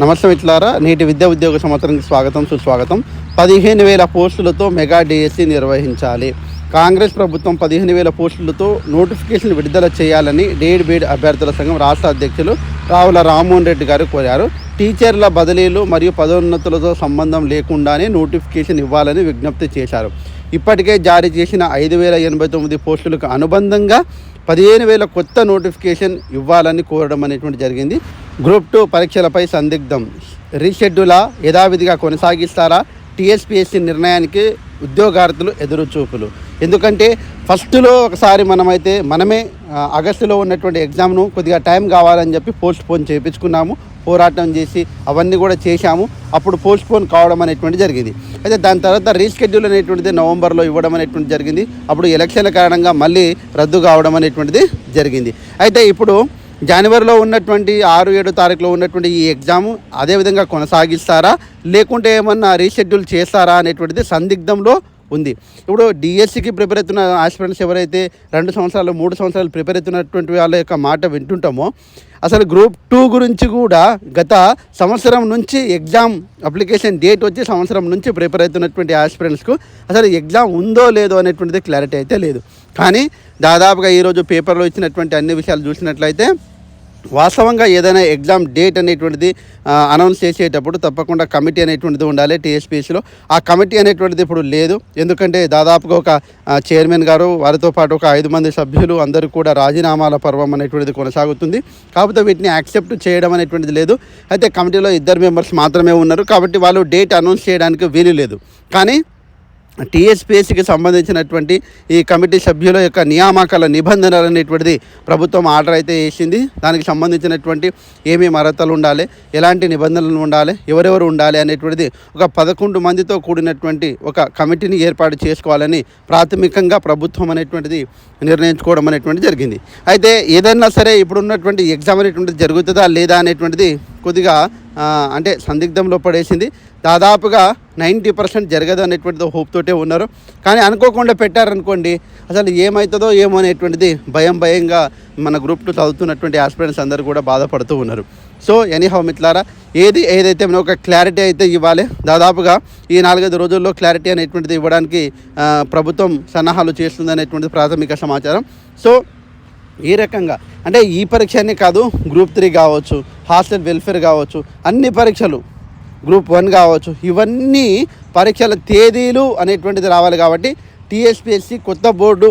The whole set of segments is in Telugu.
నమస్తే మిత్రులారా నేటి విద్యా ఉద్యోగ సంవత్సరానికి స్వాగతం సుస్వాగతం. పదిహేను వేల పోస్టులతో మెగా డిఎస్సి నిర్వహించాలి. కాంగ్రెస్ ప్రభుత్వం పదిహేను వేల పోస్టులతో నోటిఫికేషన్ విడుదల చేయాలని డేడ్ బీడ్ అభ్యర్థుల సంఘం రాష్ట్ర అధ్యక్షులు రావుల రామ్మోహన్ రెడ్డి గారు కోరారు. టీచర్ల బదిలీలు మరియు పదోన్నతులతో సంబంధం లేకుండానే నోటిఫికేషన్ ఇవ్వాలని విజ్ఞప్తి చేశారు. ఇప్పటికే జారీ చేసిన ఐదు వేల ఎనభై తొమ్మిది పోస్టులకు అనుబంధంగా పదిహేను వేల కొత్త నోటిఫికేషన్ ఇవ్వాలని కోరడం అనేటువంటి జరిగింది. Group two పరీక్షలపై సందిగ్ధం. రీషెడ్యూలా యథావిధిగా కొనసాగిస్తారా? టీఎస్పీఎస్సీ నిర్ణయానికి ఉద్యోగార్థులు ఎదురుచూపులు. ఎందుకంటే ఫస్ట్లో ఒకసారి మనమైతే మనమే ఆగస్టులో ఉన్నటువంటి ఎగ్జామ్ను కొద్దిగా టైం కావాలని చెప్పి పోస్ట్ పోన్ చేయించుకున్నాము పోరాటం చేసి అవన్నీ కూడా చేశాము. అప్పుడు పోస్ట్ పోన్ కావడం అనేటువంటి జరిగింది. అయితే దాని తర్వాత రీషెడ్యూల్ అనేటువంటిది నవంబర్లో ఇవ్వడం అనేటువంటి జరిగింది. అప్పుడు ఎలక్షన్ల కారణంగా మళ్ళీ రద్దు కావడం అనేటువంటిది జరిగింది. అయితే ఇప్పుడు జనవరిలో ఉన్నటువంటి ఆరు ఏడు తారీఖులో ఉన్నటువంటి ఈ ఎగ్జాము అదేవిధంగా కొనసాగిస్తారా? లేకుంటే ఏమన్నా రీషెడ్యూల్ చేస్తారా అనేటువంటిది సందిగ్ధంలో ఉంది. ఇప్పుడు డిఎస్సికి ప్రిపేర్ అవుతున్న ఆస్పిరెంట్స్ ఎవరైతే రెండు సంవత్సరాలు మూడు సంవత్సరాలు ప్రిపేర్ అవుతున్నటువంటి వాళ్ళ యొక్క మాట వింటుంటామో అసలు గ్రూప్ టూ గురించి కూడా గత సంవత్సరం నుంచి ఎగ్జామ్ అప్లికేషన్ డేట్ వచ్చి సంవత్సరం నుంచి ప్రిపేర్ అవుతున్నటువంటి ఆస్పిరెంట్స్కు అసలు ఎగ్జామ్ ఉందో లేదో అనేటువంటిది క్లారిటీ అయితే లేదు. కానీ దాదాపుగా ఈరోజు పేపర్లో ఇచ్చినటువంటి అన్ని విషయాలు చూసినట్లయితే వాస్తవంగా ఏదైనా ఎగ్జామ్ డేట్ అనేటువంటిది అనౌన్స్ చేసేటప్పుడు తప్పకుండా కమిటీ అనేటువంటిది ఉండాలి టీఎస్పీఎస్లో ఆ కమిటీ అనేటువంటిది ఇప్పుడు లేదు. ఎందుకంటే దాదాపుగా ఒక చైర్మన్ గారు వారితో పాటు ఒక ఐదు మంది సభ్యులు అందరూ కూడా రాజీనామాల పర్వం అనేటువంటిది కొనసాగుతుంది. కాకపోతే వీటిని యాక్సెప్ట్ చేయడం అనేటువంటిది లేదు. అయితే కమిటీలో ఇద్దరు మెంబర్స్ మాత్రమే ఉన్నారు. కాబట్టి వాళ్ళు డేట్ అనౌన్స్ చేయడానికి వీలు లేదు. కానీ టీఎస్పీఎస్సికి సంబంధించినటువంటి ఈ కమిటీ సభ్యుల యొక్క నియామకాల నిబంధనలు అనేటువంటిది ప్రభుత్వం ఆర్డర్ అయితే వేసింది. దానికి సంబంధించినటువంటి ఏమేమి అర్హతలు ఉండాలి ఎలాంటి నిబంధనలు ఉండాలి ఎవరెవరు ఉండాలి అనేటువంటిది ఒక పదకొండు మందితో కూడినటువంటి ఒక కమిటీని ఏర్పాటు చేసుకోవాలని ప్రాథమికంగా ప్రభుత్వం అనేటువంటిది నిర్ణయించుకోవడం అనేటువంటిది జరిగింది. అయితే ఏదైనా సరే ఇప్పుడున్నటువంటి ఎగ్జామ్ అనేటువంటిది జరుగుతుందా లేదా అనేటువంటిది కొద్దిగా అంటే సందిగ్ధంలో పడేసింది. దాదాపుగా నైంటీ పర్సెంట్ జరగదు అనేటువంటిది హోప్ తోటే ఉన్నారు. కానీ అనుకోకుండా పెట్టారనుకోండి అసలు ఏమవుతుందో ఏమో అనేటువంటిది భయం భయంగా మన గ్రూప్ టూ చదువుతున్నటువంటి ఆస్పిరెంట్స్ అందరూ కూడా బాధపడుతూ ఉన్నారు. సో ఎనీహౌ మిత్లారా ఏది ఏదైతే మనం ఒక క్లారిటీ అయితే ఇవ్వాలి దాదాపుగా ఈ నాలుగైదు రోజుల్లో క్లారిటీ అనేటువంటిది ఇవ్వడానికి ప్రభుత్వం సన్నాహాలు చేస్తుంది అనేటువంటిది ప్రాథమిక సమాచారం. సో ఈ రకంగా? అంటే ఈ పరీక్షనే కాదు గ్రూప్ త్రీ కావచ్చు హాస్టల్ వెల్ఫేర్ కావచ్చు అన్ని పరీక్షలు గ్రూప్ వన్ కావచ్చు ఇవన్నీ పరీక్షల తేదీలు అనేటువంటిది రావాలి కాబట్టి టీఎస్పిఎస్సి కొత్త బోర్డు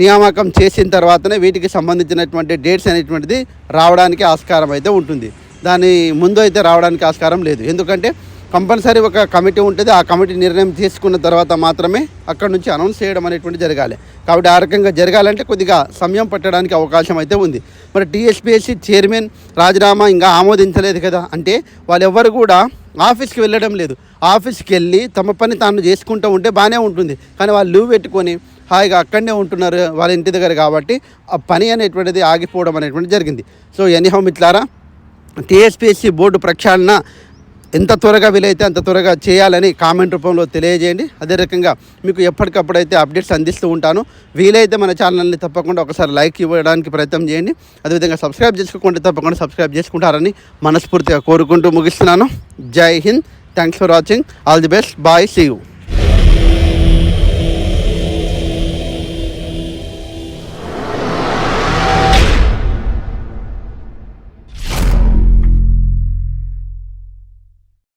నియామకం చేసిన తర్వాతనే వీటికి సంబంధించినటువంటి డేట్స్ అనేటువంటిది రావడానికి ఆస్కారం అయితే ఉంటుంది. దాని ముందు అయితే రావడానికి ఆస్కారం లేదు. ఎందుకంటే కంపల్సరీ ఒక కమిటీ ఉంటుంది. ఆ కమిటీ నిర్ణయం తీసుకున్న తర్వాత మాత్రమే అక్కడ నుంచి అనౌన్స్ చేయడం అనేటువంటి జరగాలి. కాబట్టి ఆ రకంగా జరగాలంటే కొద్దిగా సమయం పట్టడానికి అవకాశం అయితే ఉంది. మరి టీఎస్పీఎస్సీ చైర్మన్ రాజీనామా ఇంకా ఆమోదించలేదు కదా? అంటే వాళ్ళెవ్వరు కూడా ఆఫీస్కి వెళ్ళడం లేదు. ఆఫీస్కి వెళ్ళి తమ పని తాను చేసుకుంటూ ఉంటే బాగానే ఉంటుంది. కానీ వాళ్ళు లీవ్ పెట్టుకొని హాయిగా అక్కడనే ఉంటున్నారు వాళ్ళ ఇంటి దగ్గర కాబట్టి ఆ పని అనేటువంటిది ఆగిపోవడం అనేటువంటిది జరిగింది. సో ఎనీహౌ మిట్లారా టీఎస్పీఎస్సీ బోర్డు ప్రక్షాళన ఎంత త్వరగా వీలైతే అంత త్వరగా చేయాలని కామెంట్ రూపంలో తెలియజేయండి. అదే రకంగా మీకు ఎప్పటికప్పుడైతే అప్డేట్స్ అందిస్తూ ఉంటాను. వీలైతే మన ఛానల్ని తప్పకుండా ఒకసారి లైక్ ఇవ్వడానికి ప్రయత్నం చేయండి. అదేవిధంగా సబ్స్క్రైబ్ చేసుకోకుండా తప్పకుండా సబ్స్క్రైబ్ చేసుకుంటారని మనస్ఫూర్తిగా కోరుకుంటూ ముగిస్తున్నాను. Jai Hind. Thanks for watching all the best bye see you